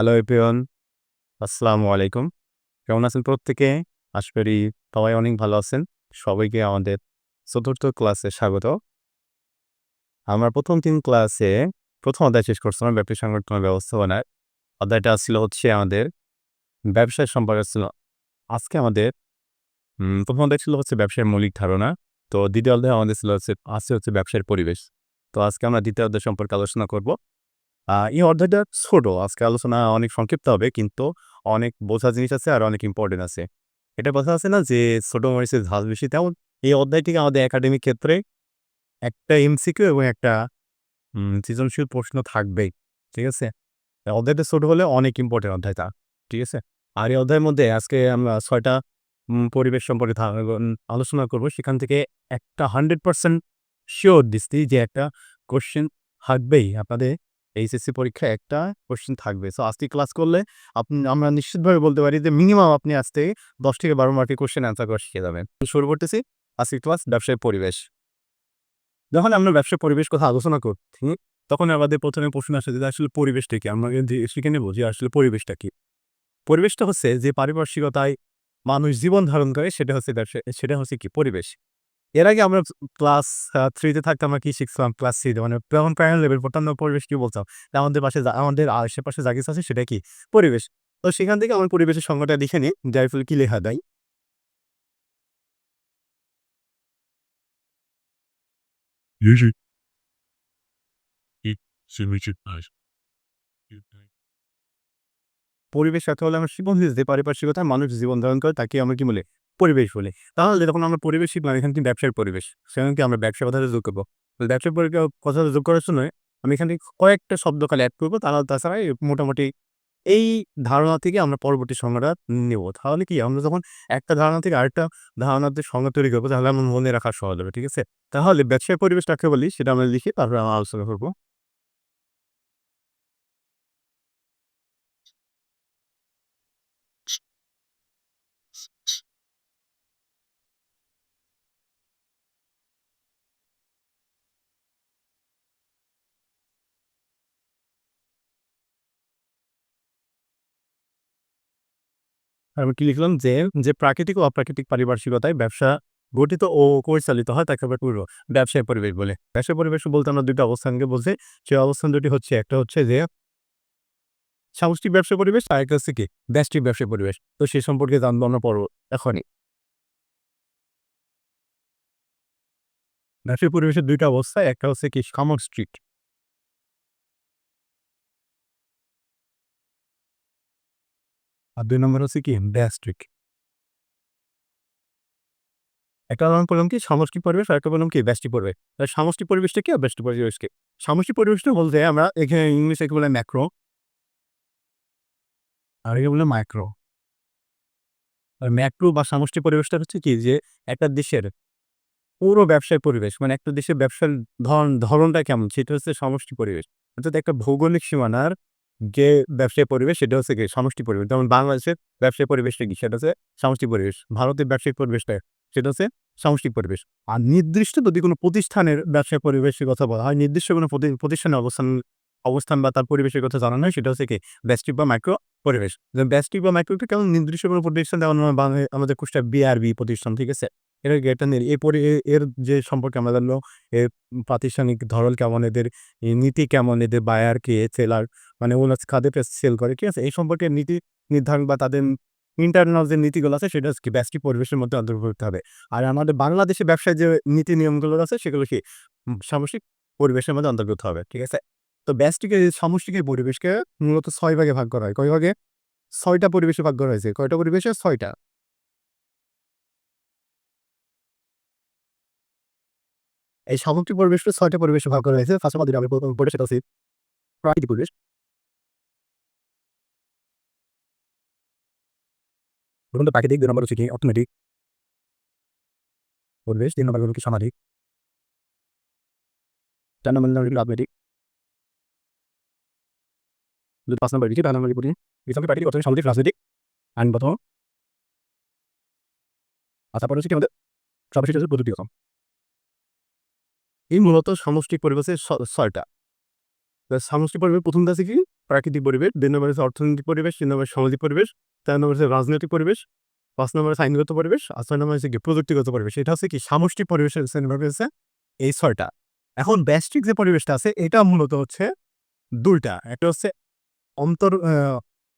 Hello everyone, আসসালামু আলাইকুম। কেমন আছেন প্রত্যেকে? আশা করি সবাই অনেক ভালো আছেন। সবাইকে আমাদের চতুর্থ ক্লাসে স্বাগত। আমরা প্রথম তিন ক্লাসে প্রথম অধ্যায় শেষ করছিলাম ব্যবসা সংগঠন ব্যবস্থাপনার অধ্যায়টা ছিল হচ্ছে আমাদের ব্যবসায় সম্পর্কে ছিল। আজকে আমাদের প্রথম অধ্যায় ছিল হচ্ছে ব্যবসায়ের মৌলিক ধারণা। তো দ্বিতীয় অধ্যায় আমাদের ছিল হচ্ছে, আছে হচ্ছে ব্যবসায়ের পরিবেশ। তো আজকে আমরা দ্বিতীয় অধ্যায় সম্পর্কে আলোচনা করব। এই অধ্যায়টা ছোট, আজকে আলোচনা অনেক সংক্ষিপ্ত হবে, কিন্তু অনেক বোঝা জিনিস আছে আর অনেক ইম্পর্টেন্ট আছে। এটা কথা আছে না যে ছোট মরিচের ঝাল বেশি, তেমন এই অধ্যায়টিকে আমাদের একাডেমিক ক্ষেত্রে একটা এমসিকিউ এবং একটা সৃজনশীল প্রশ্ন থাকবেই, ঠিক আছে? অধ্যায়টা ছোট হলে অনেক ইম্পর্টেন্ট অধ্যায়টা, ঠিক আছে? আর এই অধ্যায়ের মধ্যে আজকে আমরা ছয়টা পরিবেশ সম্পর্কে আলোচনা করব। সেখান থেকে একটা হান্ড্রেড পার্সেন্ট শিওর দিচ্ছি যে একটা কোশ্চেন থাকবেই আপনাদের এইচএসসি পরীক্ষায় একটা কোশ্চেন থাকবে। সো আজকে ক্লাস করলে আপনি, আমরা নিশ্চিতভাবে বলতে পারি যে মিনিমাম আপনি আজ থেকে দশ থেকে বারো মার্কের কোশ্চেন অ্যান্সার করা শিখে যাবেন। শুরু করতেছি আজকে ক্লাস ব্যবসায় পরিবেশ। যখন আমরা ব্যবসায় পরিবেশ কথা আলোচনা করছি, তখন আমাদের প্রথমে প্রশ্ন আসে যে আসলে পরিবেশটা কি? আমরা শিখে নেব আসলে পরিবেশটা কি? পরিবেশটা হচ্ছে যে পারিপার্শ্বিকতায় মানুষ জীবন ধারণ করে, সেটা হচ্ছে ব্যবসা, সেটা হচ্ছে কি? পরিবেশ। এর আগে আমরা ক্লাস থ্রিতে থাকতে আমরা কি শিখছিলাম? ক্লাস থ্রিতে মানে যখন প্রাইমারি লেভেল পড়তাম পরিবেশ কি বলতাম আমাদের পাশে আমাদের আশেপাশে যা কিছু আছে সেটা কি? পরিবেশ। তো সেখান থেকে আমার পরিবেশের সংজ্ঞাটা লিখে নিই যার ফলে কি লেখা দেয় পরিবেশ সাথে হলে আমরা শিখব যে পারিপার্শ্বিকতায় মানুষ জীবন ধারণ করে তাকে আমরা কি বলে? পরিবেশ বলে। তাহলে যখন আমরা পরিবেশ শিখলাম, এখানে কি ব্যবসার পরিবেশ। সেখানে কি আমরা ব্যবসার কথাটা যোগ করব। ব্যবসার কথাটা যোগ করার জন্য আমি এখান থেকে কয়েকটা শব্দ খালি অ্যাড করব। তাহলে তাছাড়া মোটামুটি এই ধারণা থেকে আমরা পরবর্তী সংজ্ঞাটা নেব। তাহলে কি, আমরা যখন একটা ধারণা থেকে আরেকটা ধারণাতে সংজ্ঞা তৈরি করব, তাহলে আমার মনে রাখা সহজ হবে, ঠিক আছে? তাহলে ব্যবসায় পরিবেশ কাকে বলি, সেটা আমরা লিখি তারপরে আমরা আলোচনা করব। আমি কি লিখলাম যে যে প্রাকৃতিক ও অপ্রাকৃতিক পারিপার্শ্বিকতায় ব্যবসা গঠিত ও পরিচালিত হয়, তাকে আমরা পূর্ব ব্যবসায় পরিবেশ বলে। ব্যবসায় পরিবেশ বলতে আমরা দুটো অবস্থানকে বলছি সেই অবস্থান দুটি হচ্ছে, একটা হচ্ছে যে সামষ্টিক ব্যবসা পরিবেশ আর একটা হচ্ছে কি? ব্যষ্টিক ব্যবসা পরিবেশ। তো সে সম্পর্কে জানব আমরা পড়ব এখনই। ব্যবসায় পরিবেশের দুইটা অবস্থা, একটা হচ্ছে কি সামষ্টিক আর দুই নম্বর হচ্ছে কি? ব্যষ্টিক একটা নাম বললাম কি? সামষ্টিক পরিবেশ আর একটা বললাম কি? ব্যষ্টিক পরিবেশ। তাহলে সামষ্টিক পরিবেশটা কি আর ব্যষ্টিক পরিবেশ কি সামষ্টিক পরিবেশটা বলতে আমরা এখানে ইংলিশে একে বলে? ম্যাক্রো আর একে বলে মাইক্রো আর ম্যাক্রো বা সামষ্টিক পরিবেশটা হচ্ছে কি? যে একটা দেশের পুরো ব্যবসায় পরিবেশ মানে একটা দেশের ব্যবসার ধরন, ধরনটা কেমন? সেটা হচ্ছে সমষ্টি পরিবেশ। অর্থাৎ একটা ভৌগোলিক সীমানার যে ব্যবসায় পরিবেশ সেটা হচ্ছে কি সমষ্টি পরিবেশ। যেমন বাংলাদেশের ব্যবসায় পরিবেশটা কি? সেটা হচ্ছে সমষ্টি পরিবেশ। ভারতের ব্যবসায়িক পরিবেশটা সেটা হচ্ছে সামষ্টিক পরিবেশ। আর নির্দিষ্ট যদি কোনো প্রতিষ্ঠানের ব্যবসায় পরিবেশের কথা বলা হয়, নির্দিষ্ট কোনো প্রতি- প্রতিষ্ঠানের অবস্থান অবস্থান বা তার পরিবেশের কথা জানানো হয়, সেটা হচ্ছে কি ব্যাস্টিক বা মাইক্রো পরিবেশ ব্যাস্টিক বা মাইক্রোটা কেমন নির্দিষ্ট কোনো প্রতিষ্ঠান যেমন আমাদের কুষ্টা বিআরবি প্রতিষ্ঠান, ঠিক আছে? এর এটা নিয়ে এই পরি এ- এর যে সম্পর্কে আমরা জানলো এর প্রাতিষ্ঠানিক ধরন কেমন এদের নীতি কেমন এদের বায়ার কে সেলার মানে ওরা খাদে সেল করে, ঠিক আছে? এই সম্পর্কে নীতি নির্ধারণ বা তাদের ইন্টারনাল যে নীতিগুলো আছে, সেটা কি? ব্যষ্টিক পরিবেশের মধ্যে অন্তর্ভুক্ত হবে। আর আমাদের বাংলাদেশে ব্যবসায় যে নীতি নিয়মগুলো আছে, সেগুলো কি? সামষ্টিক পরিবেশের মধ্যে অন্তর্ভুক্ত হবে, ঠিক আছে? তো ব্যষ্টিক এই সামষ্টিক এই পরিবেশকে মূলত ছয় ভাগে ভাগ করা হয়। কয় ভাগে? ছয়টা পরিবেশে ভাগ করা হয়েছে। কয়টা পরিবেশে? ছয়টা। এই সামগ্রিক পরিবেশটা ছয়টা পরিবেশে ভাগ করা হয়েছে। ফার্স্ট আমাদের আমি প্রথম পড়ে সেটা হচ্ছে প্রাকৃতিক পরিবেশ। প্রথমত প্রাকৃতিক, দুই নম্বর হচ্ছে কি? অর্থনৈতিক পরিবেশ, তিন নম্বর কি? সামাজিক। চার নম্বর হলো রাজনৈতিক। পাঁচ নম্বর দিচ্ছি চার নম্বর পড়ি এসব প্রাকৃতিক অর্থনৈতিক সামাজিক রাজনৈতিক আইনগত। আর তারপরে হচ্ছে কি? আমাদের সর্বশেষ হচ্ছে প্রযুক্তিগত এই মূলত সামষ্টিক পরিবেশের ছয়টা। সামষ্টিক পরিবেশ প্রথমটা আছে কি? প্রাকৃতিক পরিবেশ, দুই নম্বর হচ্ছে অর্থনৈতিক পরিবেশ, তিন নম্বর সামাজিক পরিবেশ, চার নম্বর হচ্ছে রাজনৈতিক পরিবেশ, পাঁচ নম্বর হচ্ছে আইনগত পরিবেশ, আর ছয় নম্বর হচ্ছে কি? প্রযুক্তিগত পরিবেশ। এটা হচ্ছে কি? সামষ্টিক পরিবেশের শ্রেণীভাবে হচ্ছে এই ছয়টা। এখন ব্যষ্টিক যে পরিবেশটা আছে, এটা মূলত হচ্ছে দুইটা। একটা হচ্ছে অন্তর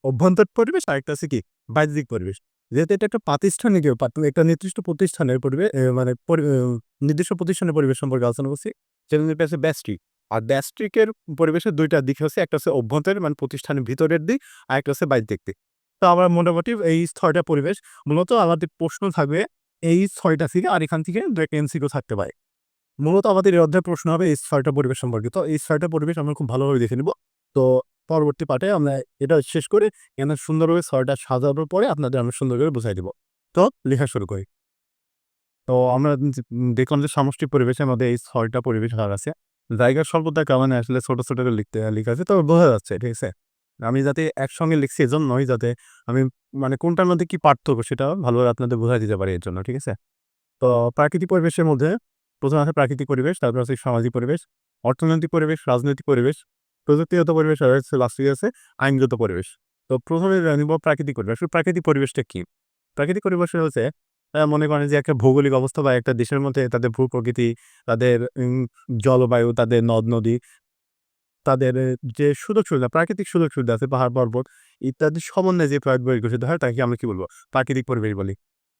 অভ্যন্তর পরিবেশ আর একটা হচ্ছে কি? বাহ্যিক পরিবেশ। যেহেতু এটা একটা প্রাতিষ্ঠানিক একটা নির্দিষ্ট প্রতিষ্ঠানের পরিবেশ মানে নির্দিষ্ট প্রতিষ্ঠানের পরিবেশ সম্পর্কে আলোচনা করছি। সেটা হচ্ছে ব্যষ্টিক আর ব্যাস্ট্রিকের পরিবেশের দুইটা দিক হচ্ছে, একটা হচ্ছে অভ্যন্তরের মানে প্রতিষ্ঠানের ভিতরের দিক, আর একটা হচ্ছে বাহ্যিক দিক। তো আমরা মোটামুটি এই ছয়টা পরিবেশ, মূলত আমাদের প্রশ্ন থাকবে এই ছয়টা থেকে, আর এখান থেকে দু একটা এমসিকিউ থাকতে পারে। মূলত আমাদের এই অধ্যায় প্রশ্ন হবে এই ছয়টা পরিবেশ সম্পর্কে। তো এই ছয়টা পরিবেশ আমরা খুব ভালোভাবে দেখে নিব। তো পরবর্তী পাঠে আমরা এটা শেষ করে এখানে সুন্দরভাবে ছয়টা সাজানোর পরে আপনাদের আমরা সুন্দর করে বুঝাই দিব। তো লেখা শুরু করি। তো আমরা দেখলাম যে সামষ্টিক পরিবেশের মধ্যে এই ছয়টা পরিবেশ ভাগ আছে। জায়গার স্বল্পতার কারণে আসলে ছোট ছোট করে লিখতে, লেখা আছে। তবে বোঝা যাচ্ছে, ঠিক আছে? আমি যাতে একসঙ্গে লিখছি এজন্যই যাতে আমি মানে কোনটার মধ্যে কি পার্থক্য সেটা ভালোভাবে আপনাদের বোঝাই দিতে পারি এর জন্য, ঠিক আছে? তো প্রাকৃতিক পরিবেশের মধ্যে প্রথমে আছে প্রাকৃতিক পরিবেশ, তারপর আছে সামাজিক পরিবেশ, অর্থনৈতিক পরিবেশ, রাজনৈতিক পরিবেশ প্রযুক্তিগত পরিবেশ আর হচ্ছে লাস্টে আছে আইনগত পরিবেশ। তো প্রথমে নিব প্রাকৃতিক পরিবেশ। প্রাকৃতিক পরিবেশটা কি? প্রাকৃতিক পরিবেশ হচ্ছে মনে করেন যে একটা ভৌগোলিক অবস্থা বা একটা দেশের মধ্যে তাদের ভূ প্রকৃতি, তাদের জলবায়ু, তাদের নদ, নদী, তাদের যে সুযোগ সুবিধা, প্রাকৃতিক সুযোগ সুবিধা আছে, পাহাড়, পর্বত ইত্যাদি সমন্বয়ে যে পরিবেশ গঠিত হয়, তাকে আমরা কি বলব? প্রাকৃতিক পরিবেশ বলি।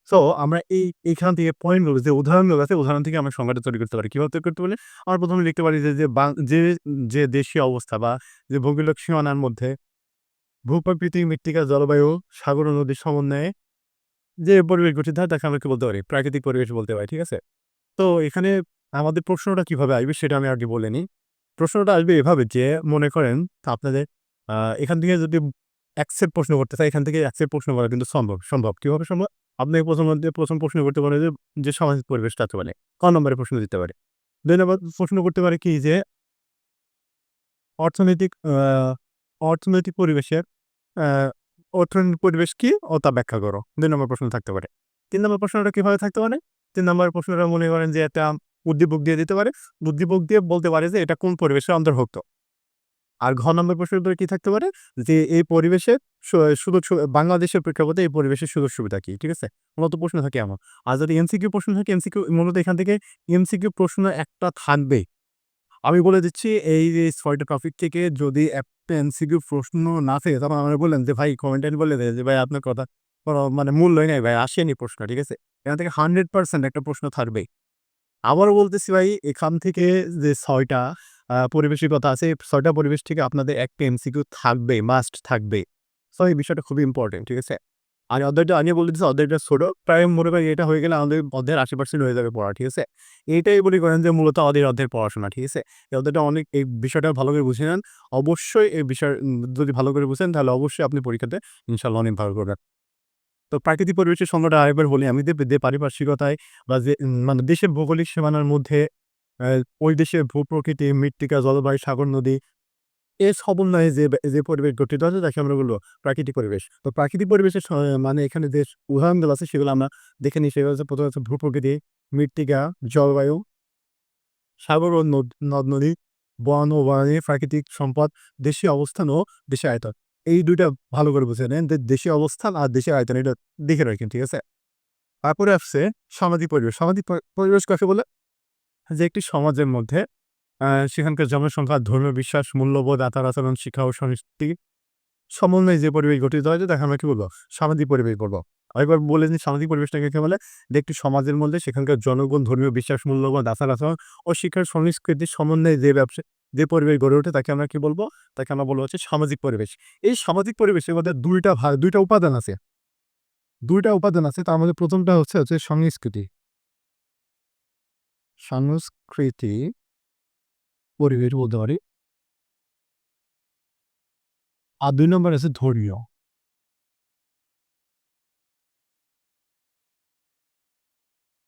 সো আমরা এই, এইখান থেকে পয়েন্টগুলো যে উদাহরণগুলো আছে, উদাহরণ থেকে আমরা সংজ্ঞাটা তৈরি করতে পারি। কীভাবে তৈরি করতে পারি? আমরা প্রথমে লিখতে পারি যে যে যে দেশীয় অবস্থা বা যে ভৌগোলিক সীমানার মধ্যে ভূপ্রাকৃতিক মৃত্তিকা, জলবায়ু, সাগর নদীর সমন্বয়ে যে পরিবেশ গঠিত হয়, তাকে আমরা কি বলতে পারি? প্রাকৃতিক পরিবেশ বলতে পারি, ঠিক আছে? তো এখানে আমাদের প্রশ্নটা কীভাবে আসবে, সেটা আমি আগে বলে নিই। প্রশ্নটা আসবে এভাবে যে, মনে করেন আপনাদের এখান থেকে যদি অ্যাকসেপ্ট প্রশ্ন করতে চাই, এখান থেকে অ্যাকসেপ্ট প্রশ্ন করা কিন্তু সম্ভব সম্ভব। কীভাবে সম্ভব? আপনি প্রথম প্রথম প্রশ্ন করতে পারে যে যে সামাজিক পরিবেশটা আছে মানে ক নম্বরে প্রশ্ন দিতে পারে। দুই নম্বর প্রশ্ন করতে পারে কি যে, অর্থনৈতিক অর্থনৈতিক পরিবেশের অর্থনৈতিক পরিবেশ কি ও তা ব্যাখ্যা করো। দুই নম্বর প্রশ্ন থাকতে পারে। তিন নম্বর প্রশ্নটা কীভাবে থাকতে পারে? তিন নম্বর প্রশ্নটা মনে করেন যে একটা উদ্দীপক দিয়ে দিতে পারে। উদ্দীপক দিয়ে বলতে পারে যে, এটা কোন পরিবেশের অন্তর্ভুক্ত? আর ঘ নম্বর প্রশ্নের উত্তরে কি থাকতে পারে? যে এই পরিবেশের সু- সুযোগ বাংলাদেশের প্রেক্ষাপটে এই পরিবেশের সুযোগ সুবিধা কি, ঠিক আছে? মূলত প্রশ্ন থাকে আমার আর যদি এমসিকিউ প্রশ্ন থাকে, এমসিকিউ মূলত এখান থেকে এমসিকিউ প্রশ্ন একটা থাকবে। আমি বলে দিচ্ছি, এই ছয়টা টপিক থেকে যদি একটা এমসিকিউ প্রশ্ন না থাকে, তখন আমরা বললেন যে, ভাই কমেন্টেন্ট বলে দেয় যে, ভাই, আপনার কথা মানে মূল্যই নাই ভাই, আসেনি প্রশ্ন ঠিক আছে? এখান থেকে হান্ড্রেড পার্সেন্ট একটা প্রশ্ন থাকবে। আবার বলতেছি ভাই, এখান থেকে যে ছয়টা পরিবেশের কথা আছে। ছয়টা পরিবেশ থেকে আপনাদের একটা এমসিকিউ থাকবে মাস্ট থাকবে সো এই বিষয়টা খুবই ইম্পর্টেন্ট ঠিক আছে? আর অধ্যায়টা আমি বলে দিচ্ছি, অধ্যায়টা ছোটো। প্রায় মনে করি এটা হয়ে গেলে আমাদের অধ্যায়ের আশি পার্সেন্ট হয়ে যাবে পড়া, ঠিক আছে? এইটাই বলি করেন যে মূলত আমাদের অধ্যায়ের পড়াশোনা, ঠিক আছে? এই অধ্যায়টা অনেক, এই বিষয়টা ভালো করে বুঝে নেন। অবশ্যই এই বিষয় যদি ভালো করে বুঝেন, তাহলে অবশ্যই আপনি পরীক্ষাতে ইনশাল্লাহ অনেক ভালো করবেন। তো প্রাকৃতিক পরিবেশের সংজ্ঞাটা আরেকবার বলি আমি যে পারিপার্শ্বিকতায় বা যে মানে দেশের ভৌগোলিক সীমানার মধ্যে ওই দেশের ভূপ্রকৃতি, মৃত্তিকা, জলবায়ু, সাগর, নদী এর সমন্বয়ে যে যে পরিবেশ গঠিত আছে, তাকে আমরা বলব প্রাকৃতিক পরিবেশ। তো প্রাকৃতিক পরিবেশের মানে এখানে যে উদাহরণগুলো আছে, সেগুলো আমরা দেখে নিই। সেগুলো হচ্ছে, প্রথমে হচ্ছে ভূপ্রকৃতি, মৃত্তিকা, জলবায়ু, সাগর ও নদ- নদ বন ও বনানী প্রাকৃতিক সম্পদ, দেশীয় অবস্থান ও দেশীয় আয়তন। এই দুইটা ভালো করে বুঝে নেন যে, দেশীয় অবস্থান আর দেশীয় আয়তন, এটা দেখে রাখেন, ঠিক আছে? তারপরে আসছে সামাজিক পরিবেশ। সামাজিক পরিবেশ কাকে বলে? যে একটি সমাজের মধ্যে সেখানকার জনসংখ্যা, ধর্মীয় বিশ্বাস, মূল্যবোধ, আচার আচরণ, শিক্ষা ও সংস্কৃতি সমন্বয়ে যে পরিবেশ গঠিত হয়েছে তাকে আমরা কি বলব? সামাজিক পরিবেশ বলব। আরেকবার বলে দিই সামাজিক পরিবেশটাকে কে বলে? যে একটি সমাজের মধ্যে সেখানকার জনগণ, ধর্মীয় বিশ্বাস, মূল্যবোধ, আচার আচরণ ও শিক্ষার সংস্কৃতির সমন্বয়ে যে ব্যবসা, যে পরিবেশ গড়ে ওঠে, তাকে আমরা কি বলব? তাকে আমরা বলব হচ্ছে সামাজিক পরিবেশ। এই সামাজিক পরিবেশের মধ্যে দুইটা ভাগ, দুইটা উপাদান আছে। দুইটা উপাদান আছে, তার মধ্যে প্রথমটা হচ্ছে হচ্ছে সংস্কৃতি। সংস্কৃতি পরিবেশ বলতে পারি। আর দুই নম্বর আছে ধর্মীয়।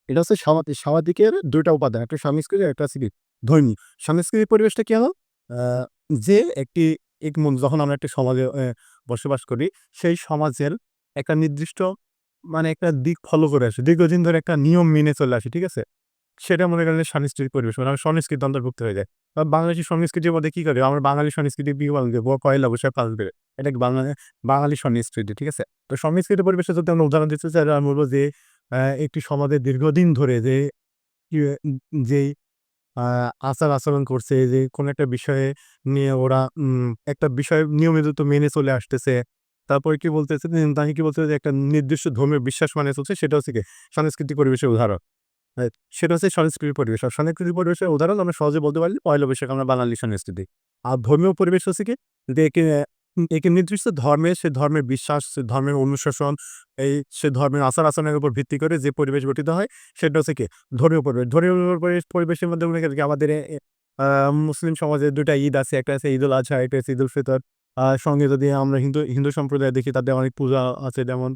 এটা হচ্ছে সামাজিক সামাজিকের দুইটা উপাদান, একটা সংস্কৃতি একটা আছে কি ধর্মী সাংস্কৃতিক পরিবেশটা কি হলো? যে একটি এক যখন আমরা একটা সমাজে বসবাস করি, সেই সমাজের একটা নির্দিষ্ট মানে একটা দিক ফলো করে আসে। দীর্ঘদিন ধরে একটা নিয়ম মেনে চলে আসে, ঠিক আছে? সেটা মনে করেন যে সাংস্কৃতিক পরিবেশ। মানে সংস্কৃতি অন্তর্ভুক্ত হয়ে যায় বা বাংলাদেশি সংস্কৃতির মধ্যে কি করে? আমরা বাঙালি সংস্কৃতি বিহু পালন করি ব- পয়লা বৈশাখ পালন করে এটা বাংলা, বাঙালি সংস্কৃতি, ঠিক আছে? তো সংস্কৃতি পরিবেশে যদি আমরা উদাহরণ দিতে চাই, আমি বলব যে একটি সমাজে দীর্ঘদিন ধরে যে যেই আচার আচরণ করছে, যে, কোনো একটা বিষয়ে নিয়ে ওরা একটা বিষয় নিয়মিত মেনে চলে আসতেছে। তারপরে কি বলতেছে? তাকে কি বলতে যে একটা নির্দিষ্ট ধর্মের বিশ্বাস মানে চলছে, সেটা হচ্ছে কি? সাংস্কৃতিক পরিবেশের উদাহরণ। সেটা হচ্ছে সংস্কৃতিক পরিবেশ। আর সাংস্কৃতিক পরিবেশের উদাহরণ আমরা সহজে বলতে পারি পয়লা বৈশাখ আমরা বাঙালি সংস্কৃতি। আর ধর্মীয় পরিবেশ হচ্ছে কি? একে নির্দিষ্ট ধর্মের সে ধর্মের বিশ্বাস, সে ধর্মের অনুশাসন, এই সে ধর্মের আচার আচরণের উপর ভিত্তি করে যে পরিবেশ গঠিত হয়, সেটা হচ্ছে কি? ধর্মীয় পরিবেশ। ধর্মীয় পরিবেশ, পরিবেশের মধ্যে মনে করেন কি? আমাদের মুসলিম সমাজে দুটা ঈদ আছে, একটা আছে ঈদ উল আজহা, একটা আছে ঈদ উল ফিতর সঙ্গে যদি আমরা হিন্দু হিন্দু সম্প্রদায় দেখি তাদের অনেক পূজা আছে, যেমন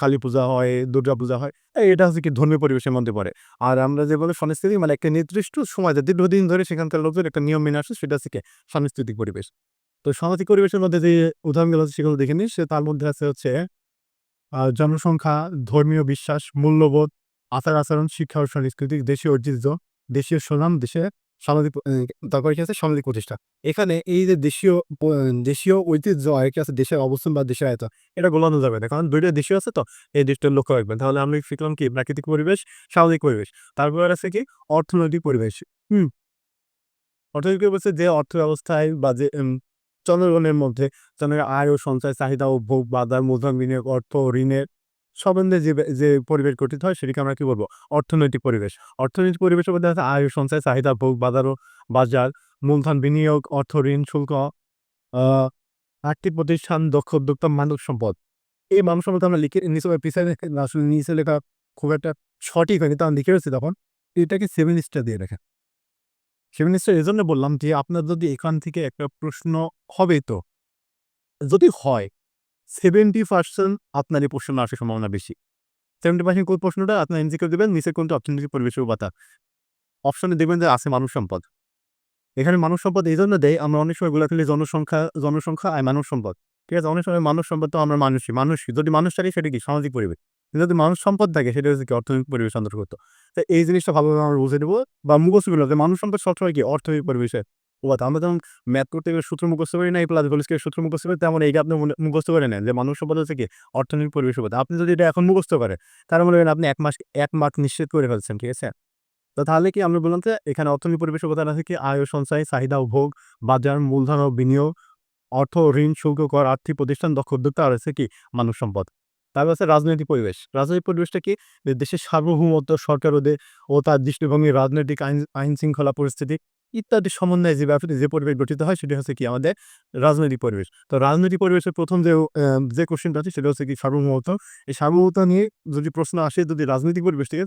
কালী পূজা হয়, দুর্গা পূজা হয় এটা হচ্ছে কি ধর্মীয় পরিবেশের মধ্যে পড়ে। আর আমরা যে বলে সংস্কৃতি মানে একটা নির্দিষ্ট সময়, যে দীর্ঘদিন ধরে সেখানকার লোকজন একটা নিয়ম মেনে আসে, সেটা হচ্ছে কি সাংস্কৃতিক পরিবেশ। তো সামাজিক পরিবেশের মধ্যে যে উদাহরণগুলো আছে সেগুলো দেখে নিই, সে তার মধ্যে আছে হচ্ছে জনসংখ্যা, ধর্মীয় বিশ্বাস, মূল্যবোধ, আচার আচরণ, শিক্ষা ও সংস্কৃতি, দেশীয় ঐতিহ্য, দেশীয় সুনাম, দেশে সামাজিক তারপরে কি আছে? সামাজিক প্রতিষ্ঠা। এখানে এই যে দেশীয় দেশীয় ঐতিহ্য আর কি আছে, দেশের অবস্থান বা দেশের আয়তা এটা গোলানো যাবে না। কারণ দুইটা দেশীয় আছে তো, এই দেশটার লক্ষ্য রাখবেন। তাহলে আমি শিখলাম কি? প্রাকৃতিক পরিবেশ, সামাজিক পরিবেশ। তারপর আছে কি? অর্থনৈতিক পরিবেশ। হুম। অর্থনৈতিক পরিবেশে যে অর্থ ব্যবস্থায় বা যে জনগণের মধ্যে জনগণের আয় ও সঞ্চয়, চাহিদা ও ভোগ, বাজার, মূলধন, বিনিয়োগ, অর্থ, ঋণের সম্বন্ধে যে যে পরিবেশ গঠিত হয় সেটিকে আমরা কি বলব? অর্থনৈতিক পরিবেশ। অর্থনৈতিক পরিবেশের মধ্যে আছে আয়, সঞ্চয়, চাহিদা, ভোগ, বাজার বাজার, মূলধন বিনিয়োগ, অর্থ, ঋণ, শুল্ক আর্থিক প্রতিষ্ঠান, দক্ষ উদ্যোক্তা, মানব সম্পদ। এই মানব সম্পদ আমরা লিখে, নিচে পিছনে আসলে নিচে লেখা খুব একটা সঠিক হয়নি তখন লিখে রয়েছে তখন। এটাকে সেভেন স্টার দিয়ে রাখেন সেভেন স্টার এই জন্য বললাম যে, আপনার যদি এখান থেকে একটা প্রশ্ন হবে তো। যদি হয় সেভেন্টি পার্সেন্ট আপনার এই প্রশ্ন আসার সম্ভাবনা বেশি। সেভেন্টি পার্সেন্ট কোন প্রশ্নটা? আপনার এনজিকে দেবেন নিচে কোনটা অর্থনৈতিক পরিবেশের উপাতা অপশনে দেখবেন যে আছে মানব সম্পদ। এখানে মানব সম্পদ এই জন্য দেয়, আমরা অনেক সময়গুলা জনসংখ্যা জনসংখ্যা আর মানব সম্পদ। ঠিক আছে? অনেক সময় মানব সম্পদ তো আমরা মানুষই মানুষই। যদি মানুষ থাকে সেটা কি? সামাজিক পরিবেশ। যদি মানুষ সম্পদ থাকে সেটা হচ্ছে কি? অর্থনৈতিক পরিবেশ অন্তর্গত তো এই জিনিসটা ভালোভাবে আমরা বুঝে নেব বা মুখস্থ করলে যে মানুষ সম্পদ সবসময় কি? অর্থনৈতিক পরিবেশের আমরা যেমন ম্যাথ করতে গেলে সূত্র মুখস্থ করি না এই প্লাস ভলিস্কের সূত্র মুখস্থ করি, তেমন এইটা আপনি মুখস্থ করে নেন যে মানুষ সম্পদ হচ্ছে কি, অর্থনৈতিক পরিবেশ উপাদান আপনি যদি এটা এখন মুখস্থ করেন তার মনে করেন আপনি এক মাস, এক মার্ক নিশ্চিত করে ফেলছেন, ঠিক আছে? তো তাহলে কি আমরা বললাম যে এখানে অর্থনৈতিক পরিবেশ উপাদান আছে কি, আয় সঞ্চয়, চাহিদা ও ভোগ, বাজার, মূলধন ও বিনিয়োগ, অর্থ ঋণ শুল্ক কর, আর্থিক প্রতিষ্ঠান, দক্ষ উদ্যোক্তা আর আছে কি, মানব সম্পদ। তারপর আছে রাজনৈতিক পরিবেশ। রাজনৈতিক পরিবেশটা কি দেশের সার্বভৌমত্ব সরকার ও তার দৃষ্টিভঙ্গি, রাজনৈতিক আইন আইন শৃঙ্খলা পরিস্থিতি ইত্যাদি সমন্বয়ে যে ব্যাপারে যে পরিবেশ গঠিত হয় সেটা হচ্ছে কি আমাদের রাজনৈতিক পরিবেশ। তো রাজনৈতিক পরিবেশের প্রথম যে যে কোশ্চেনটা আছে সেটা হচ্ছে কি সার্বভৌমত্ব। এই সার্বভৌমত্ব নিয়ে যদি প্রশ্ন আসে যদি রাজনৈতিক পরিবেশ থেকে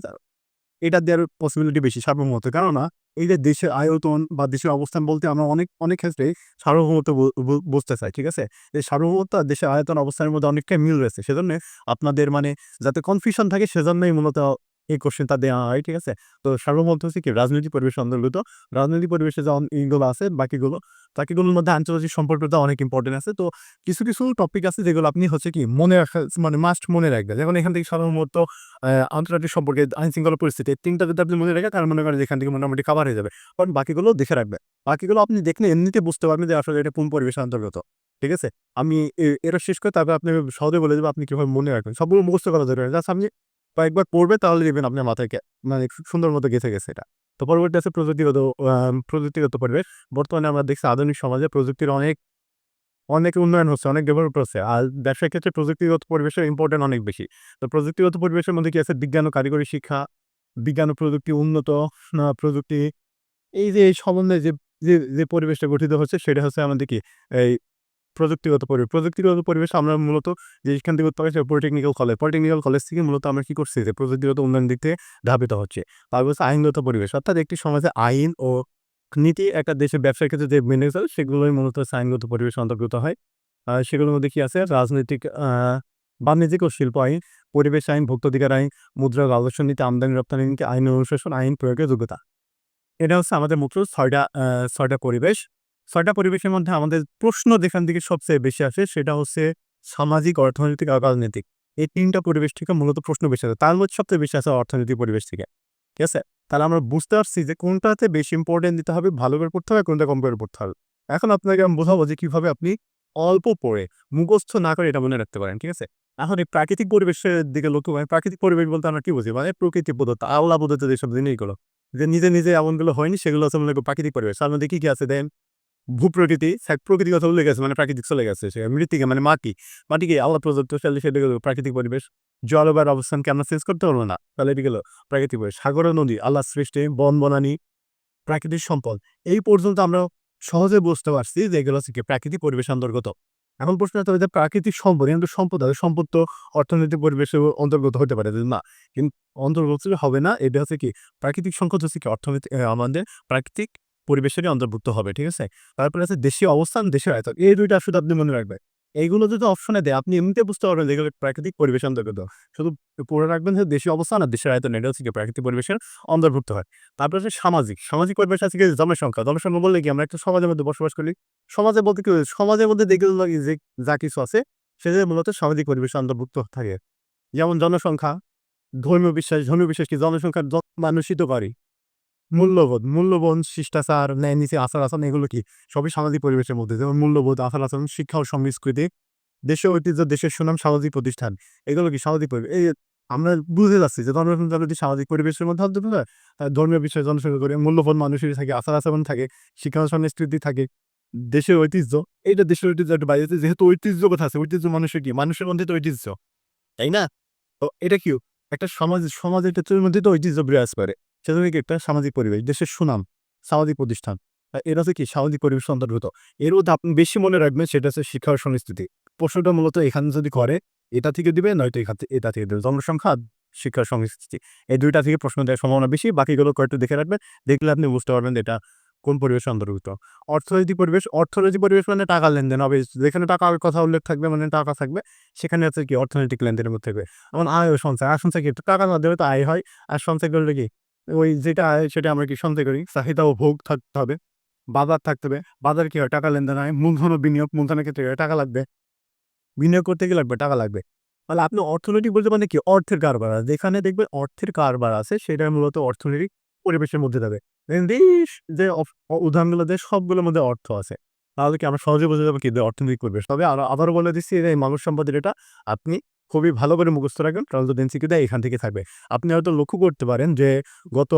এটা দেওয়ার পসিবিলিটি বেশি সার্বভৌমত্ব। কেননা এই যে দেশের আয়তন বা দেশের অবস্থান বলতে আমরা অনেক অনেক ক্ষেত্রে সার্বভৌমত্ব বুঝতে চাই, ঠিক আছে? এই সার্বভৌমত্ব আর দেশের আয়তন অবস্থানের মধ্যে অনেকটাই মিল রয়েছে। সেজন্য আপনাদের মানে যাতে কনফিউশন থাকে সেজন্যই মূলত এই কোশ্চেনটা দেওয়া হয়, ঠিক আছে? তো সার্বভৌমত্ব হচ্ছে কি? রাজনৈতিক পরিবেশ অন্তর্গত রাজনৈতিক পরিবেশে যেমন এইগুলো আছে, বাকিগুলো, বাকিগুলোর মধ্যে আন্তর্জাতিক সম্পর্কটা অনেক ইম্পর্টেন্ট আছে। তো কিছু কিছু টপিক আছে যেগুলো আপনি হচ্ছে কি মনে রাখা মানে মাস্ট মনে রাখবেন। যেমন এখান থেকে সাধারণত আন্তর্জাতিক সম্পর্কে আইন শৃঙ্খলা পরিস্থিতি তিনটা যদি আপনি মনে রাখেন তার মনে করেন এখান থেকে মোটামুটি কাভার হয়ে যাবে। কারণ বাকিগুলো দেখে রাখবে বাকিগুলো আপনি দেখলে এমনিতে বুঝতে পারবেন যে আসলে এটা কোন পরিবেশের অন্তর্গত ঠিক আছে? আমি এটা শেষ করে তারপর আপনি সহজে বলে দেবো আপনি কীভাবে মনে রাখবেন। সবগুলো মুখস্থ করা দরকার। জাস্ট আপনি কয়েকবার পড়বে তাহলে দেখবেন আপনার মাথায় মানে সুন্দর মতো গেছে গেছে এটা। তো পরবর্তী আছে প্রযুক্তিগত প্রযুক্তিগত পরিবেশ। বর্তমানে আমরা দেখছি আধুনিক সমাজে প্রযুক্তির অনেক অনেক উন্নয়ন হচ্ছে, অনেক ডেভেলপ হচ্ছে। আর ব্যবসার ক্ষেত্রে প্রযুক্তিগত পরিবেশের ইম্পর্টেন্ট অনেক বেশি। তো প্রযুক্তিগত পরিবেশের মধ্যে কি আছে? বিজ্ঞান ও কারিগরি শিক্ষা, বিজ্ঞান ও প্রযুক্তি উন্নত প্রযুক্তি। এই যে এই সম্বন্ধে যে যে যে পরিবেশটা গঠিত হচ্ছে, সেটা হচ্ছে আমাদের কি? এই প্রযুক্তিগত পরিবেশ। প্রযুক্তিগত পরিবেশ আমরা মূলত যে এখান থেকে উৎপাদন পলিটেকনিক্যাল কলেজ পলিটেকনিক্যাল কলেজ থেকে মূলত আমরা কি করছি যে প্রযুক্তিগত উন্নয়ন দিক থেকে ধাবিত হচ্ছে। তারপর হচ্ছে আইনগত পরিবেশ, অর্থাৎ একটি সমাজে আইন ও নীতি, একটা দেশের ব্যবসার ক্ষেত্রে যে মেনে চলে সেগুলোই মূলত আইনগত পরিবেশ অন্তর্গত হয়। সেগুলোর মধ্যে কি আছে? রাজনৈতিক বাণিজ্যিক ও শিল্প আইন, পরিবেশ আইন, ভোক্তাধিকার আইন, মুদ্রা আলোচন নীতি, আমদানি রপ্তানি নীতি, আইন অনুশাসন, আইন প্রয়োগের যোগ্যতা। এটা হচ্ছে আমাদের মুখ্য ছয়টা ছয়টা পরিবেশ। ছয়টা পরিবেশের মধ্যে আমাদের প্রশ্ন যেখান থেকে সবচেয়ে বেশি আসে সেটা হচ্ছে সামাজিক, অর্থনৈতিক আর রাজনৈতিক। এই তিনটা পরিবেশ থেকে মূলত প্রশ্ন বেশি আসে। তার মধ্যে সবচেয়ে বেশি আসে অর্থনৈতিক পরিবেশ থেকে। ঠিক আছে? তাহলে আমরা বুঝতে পারছি যে কোনটাতে বেশি ইম্পর্টেন্ট দিতে হবে, ভালো করে পড়তে হবে কোনটা কম করে পড়তে হবে। এখন আপনাকে আমি বোঝাবো যে কীভাবে আপনি অল্প পড়ে, মুখস্থ না করে এটা মনে রাখতে পারেন। ঠিক আছে? এখন এই প্রাকৃতিক পরিবেশের দিকে লক্ষ্য করেন। প্রাকৃতিক পরিবেশ বলতে আমরা কি বুঝি? মানে প্রকৃতি প্রদত্ত আল্লাহ প্রদত্ত যেসব জিনিসগুলো, যে নিজে নিজে এমনগুলো হয়নি, সেগুলো হচ্ছে মনে প্রাকৃতিক পরিবেশ। তার মধ্যে কি কি আছে দেন? ভূপ্রকৃতি স্যাক প্রকৃতির কথা উল্লেখ আছে মানে প্রাকৃতিক চলে গেছে সে, মৃত্তিকা মানে মাটি। মাটিকে আল্লাহ প্রদত্ত তাহলে সেটা গেলো প্রাকৃতিক পরিবেশ। জলবায়ুর অবস্থানকে আমরা চেঞ্জ করতে পারব না? তাহলে এটি গেলো প্রাকৃতিক পরিবেশ। সাগর নদী, আল্লাহ সৃষ্টি, বন, বনানি, প্রাকৃতিক সম্পদ। এই পর্যন্ত আমরা সহজে বুঝতে পারছি যে এগুলো হচ্ছে কি প্রাকৃতিক পরিবেশ অন্তর্গত। এখন প্রশ্ন হতে যে প্রাকৃতিক সম্পদ কিন্তু সম্পদ আছে, সম্পদ তো অর্থনৈতিক পরিবেশের অন্তর্গত হতে পারে না? কিন্তু অন্তর্গত হবে না, এটা হচ্ছে কি প্রাকৃতিক সম্পদ হচ্ছে কি অর্থনৈতিক আমাদের প্রাকৃতিক পরিবেশেরই অন্তর্ভুক্ত হবে, ঠিক আছে? তারপরে আছে দেশীয় অবস্থান, দেশের আয়তন, এই দুইটা শুধু আপনি মনে রাখবেন। এইগুলো যদি অপশনে দেয়, আপনি এমনিতে বুঝতে পারবেন যে এগুলো প্রাকৃতিক পরিবেশ অন্তর্গত। শুধু পড়ে রাখবেন দেশীয় অবস্থান আর দেশের আয়তন, এটা হচ্ছে প্রাকৃতিক পরিবেশের অন্তর্ভুক্ত হয়। তারপরে আছে সামাজিক সামাজিক পরিবেশ আছে কি জনসংখ্যা। জনসংখ্যা বললে কি আমরা একটা সমাজের মধ্যে বসবাস করি? সমাজে বলতে কি, সমাজের মধ্যে দেখে যে যা কিছু আছে সেটা মূলত সামাজিক পরিবেশে অন্তর্ভুক্ত থাকে। যেমন জনসংখ্যা, ধর্মীয় বিশ্বাস ধর্মীয় বিশ্বাস কি জনসংখ্যার মানুষই তো মূল্যবোধ মূল্যবোধ শিষ্টাচার, ন্যায় নীতি, আচার আচরণ, এগুলো কি? সবই সামাজিক পরিবেশের মধ্যে। যেমন মূল্যবোধ, আচার আচরণ, শিক্ষা ও সংস্কৃতি দেশের ঐতিহ্য, দেশের সুনাম, সামাজিক প্রতিষ্ঠান, এগুলো কি সামাজিক পরিবেশ? এই আমরা বুঝে যাচ্ছি যে জনসংখ্যা যদি সামাজিক পরিবেশের মধ্যে হয় তাহলে ধর্মীয় বিষয়ে জনসংখ্যা করে মূল্যবোধ মানুষের থাকে, আচার আচরণ থাকে, শিক্ষা সংস্কৃতি থাকে দেশের ঐতিহ্য। এইটা দেশের ঐতিহ্য একটা বাইরে যেহেতু ঐতিহ্য কথা আছে, ঐতিহ্য মানুষের কি? মানুষের মধ্যে তো ঐতিহ্য, তাই না? তো এটা কি? একটা সমাজ, সমাজের ক্ষেত্রের মধ্যে তো ঐতিহ্য বিরাজ করে। সেজন্য কি একটা সামাজিক পরিবেশ, দেশের সুনাম, সামাজিক প্রতিষ্ঠান আর এরা হচ্ছে কি? সামাজিক পরিবেশ অন্তর্ভুক্ত। এর মধ্যে আপনি বেশি মনে রাখবেন সেটা হচ্ছে শিক্ষা ও সংস্কৃতি। প্রশ্নটা মূলত এখানে যদি করে, এটা থেকে দিবে, নয়তো এখান থেকে এটা থেকে দেবে। জনসংখ্যা আর শিক্ষা সংস্কৃতি, এই দুইটা থেকে প্রশ্ন দেওয়ার সম্ভাবনা বেশি। বাকিগুলো কয়েকটু দেখে রাখবেন, দেখলে আপনি বুঝতে পারবেন এটা কোন পরিবেশে অন্তর্ভুক্ত। অর্থনৈতিক পরিবেশ অর্থনৈতিক পরিবেশ মানে টাকা লেনদেন। হবে যেখানে টাকার কথা উল্লেখ থাকবে মানে টাকা থাকবে, সেখানে হচ্ছে কি? অর্থনৈতিক লেনদেনের মধ্যে থাকবে। যেমন আয় সঞ্চয় আয় সঞ্চয় কি? টাকা না দেবে তো আয় হয়। আর সঞ্চয় করলে কি? ওই যেটা আয় সেটা আমরা কি সঞ্চয় করি? চাহিদা ও ভোগ থাকতে হবে বাজার থাকতে হবে। বাজার কি হয়? টাকা লেনদেন হয়। মূলধন ও বিনিয়োগ, মূলধনের ক্ষেত্রে টাকা লাগবে। বিনিয়োগ করতে কি লাগবে, টাকা লাগবে। তাহলে আপনি অর্থনৈতিক বলতে মানে কি? অর্থের কারবার আছে। যেখানে দেখবেন অর্থের কারবার আছে, সেটা মূলত অর্থনৈতিক পরিবেশের মধ্যে যাবে দেশ যে উদাহরণগুলো দেশ সবগুলোর মধ্যে অর্থ আছে। তাহলে কি আমরা সহজে বুঝে যাব কি? অর্থনৈতিক পরিবেশ। তবে আরও, আবারও বলে দিচ্ছি যে এই মানব সম্পদের এটা আপনি খুবই ভালো করে মুখস্থ রাখবেন এনসিকিউ দেয়, এখান থেকে থাকবে। আপনি হয়তো লক্ষ্য করতে পারেন যে, গত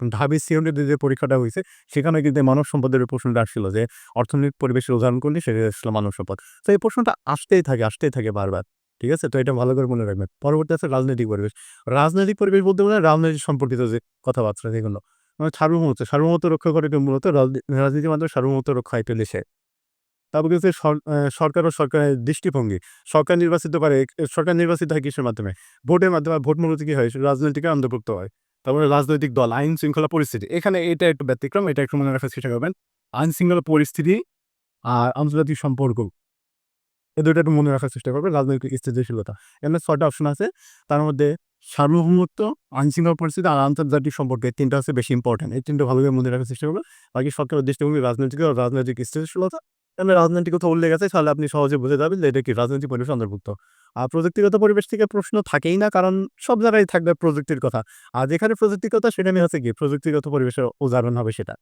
ঢাবি সিএমডি যে পরীক্ষাটা হয়েছে, সেখানে কিন্তু মানব সম্পদের প্রশ্নটা আসছিল যে, অর্থনৈতিক পরিবেশের উদাহরণ করলে সেটা আসছিল মানব সম্পদ। তো এই প্রশ্নটা আসতেই থাকে আসতেই থাকে বারবার, ঠিক আছে? তো এটা ভালো করে মনে রাখবেন। পরবর্তী আছে রাজনৈতিক পরিবেশ। রাজনৈতিক পরিবেশ বলতে মানে রাজনৈতিক সম্পর্কিত যে কথাবার্তা যেগুলো মানে সার্বভৌমত্ব সার্বভৌমত্ব রক্ষা করে মূলত রাজনীতির মাধ্যমে সার্বভৌমত্ব রক্ষা একটা দেশে। তারপর হচ্ছে সর- সরকার ও সরকারের দৃষ্টিভঙ্গি। সরকার নির্বাচিত করে সরকার নির্বাচিত হয় কিসের মাধ্যমে? ভোটের মাধ্যমে ভোট মূলত কি হয়? রাজনৈতিক অন্তর্ভুক্ত হয়। তারপরে রাজনৈতিক দল, আইন শৃঙ্খলা পরিস্থিতি। এখানে এটা একটু ব্যতিক্রম, এটা একটু মনে রাখার চেষ্টা করবেন। আইন শৃঙ্খলা পরিস্থিতি আর আন্তর্জাতিক সম্পর্ক, এ দুটো একটু মনে রাখার চেষ্টা করবেন, রাজনৈতিক স্থিতিশীলতা। এখানে ছয়টা অপশন আছে। তার মধ্যে সার্বভৌমত্ব, আইন শৃঙ্খলা পরিস্থিতি আর আন্তর্জাতিক সম্পর্ক তিনটা হচ্ছে বেশি ইম্পর্টেন্ট এই তিনটা ভালোভাবে মনে রাখার চেষ্টা করবেন। বাকি সরকারের দৃষ্টিভঙ্গি, রাজনৈতিক ও রাজনৈতিক স্থিতিশীলতা। এখানে রাজনৈতিক কথা উল্লেখ আছে, তাহলে আপনি সহজে বুঝে যাবেন যে এটা কি রাজনৈতিক পরিবেশ অন্তর্ভুক্ত। আর প্রযুক্তিগত পরিবেশ থেকে প্রশ্ন থাকেই না, কারণ সব জায়গায় থাকবে প্রযুক্তির কথা। আর যেখানে প্রযুক্তির কথা, সেটা নিয়ে হচ্ছে কি, প্রযুক্তিগত পরিবেশের উদাহরণ হবে সেটা।